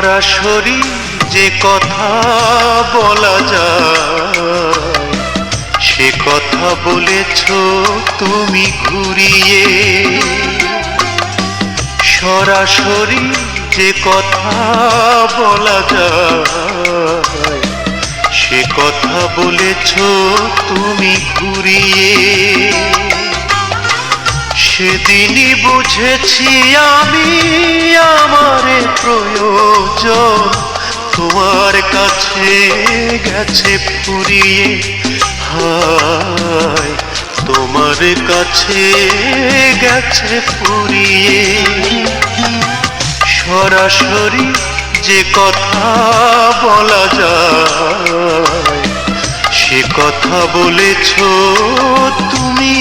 সরাসরি যে কথা বলা যায়, সে কথা বলেছ তুমি ঘুরিয়ে। সরাসরি যে কথা বলা যায়, সে কথা বলেছ তুমি ঘুরিয়ে। সেদিনই বুঝেছি আমি প্রয়োজন। তোমার কাছে গেছে ফুরিয়ে হায়। তোমার কাছে গেছে ফুরিয়ে। সরাসরি যে কথা বলা যায়, সে কথা বলেছ তুমি।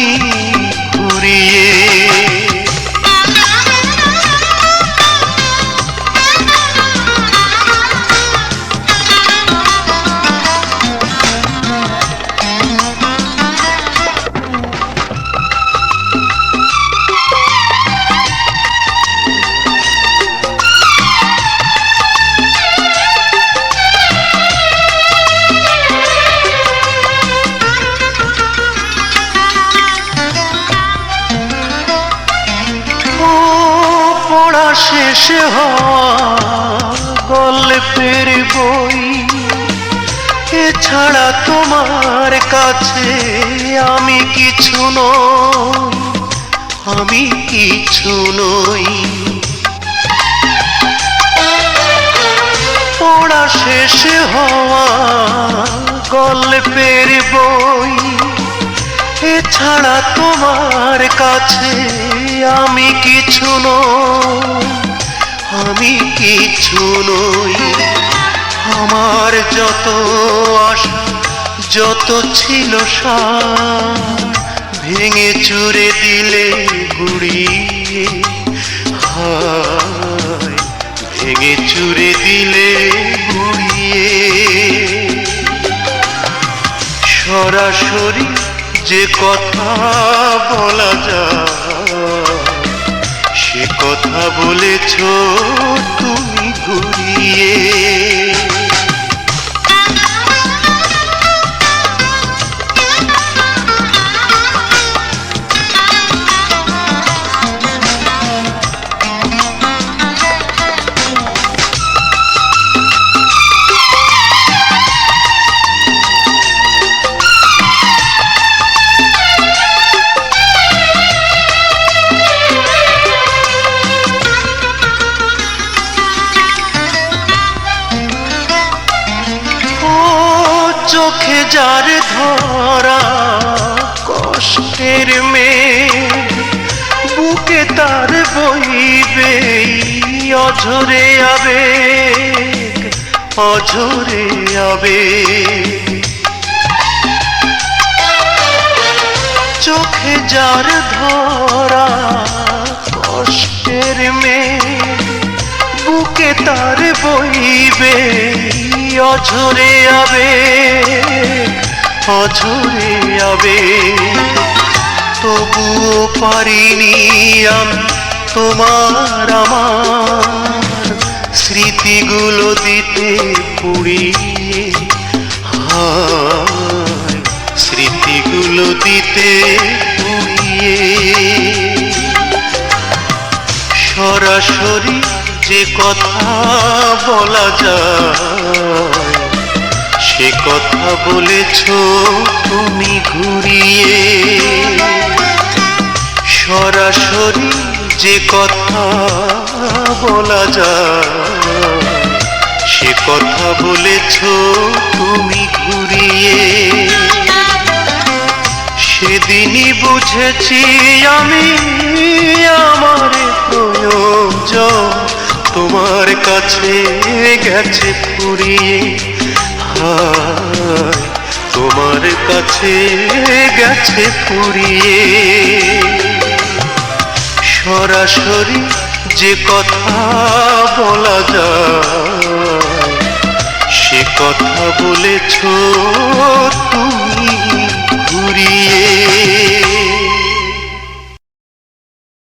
শেষ গল্পের বই। এছাড়া তোমার কাছে আমি কিছু নই, আমি কিছু নই। পড়া শেষ হওয়া গল্পের বই। এছাড়া তোমার কাছে আমি কিছু নই, আমি কিছু নই। আমার যত আশা, যত ছিল ভেঙে চুরে দিলে গুড়িয়ে হায়, ভেঙে চুরে দিলে গুড়িয়ে। সরাসরি যে কথা বলা যায় সে কথা বলেছ তুমি ঘুরিয়ে চোখে যার ধরা, কষ্টের মেয়ে, বুকে তার বইবে অঝরে আবেগ অঝরে আবেগ। চোখে যার ধরা, কষ্টের মেয়ে বুকে তার বইবে, অঝরে আবে অঝরে আবে। তবুও পারিনি আমি তোমার আমার স্মৃতিগুলো দিতে পুড়িয়ে। স্মৃতিগুলো দিতে পুড়িয়ে। সরাসরি যে কথা বলা যায়। সে কথা বলেছ তুমি ঘুরিয়ে। সরাসরি যে কথা বলা যায়, সে কথা বলেছ তুমি ঘুরিয়ে। সেদিনই বুঝেছি আমি আমার তোমার কাছে গেছে ফুরিয়ে। তোমার কাছে গেছে ফুরিয়ে। সরাসরি যে কথা বলা যায়, সে কথা বলেছ তুমি ঘুরিয়ে।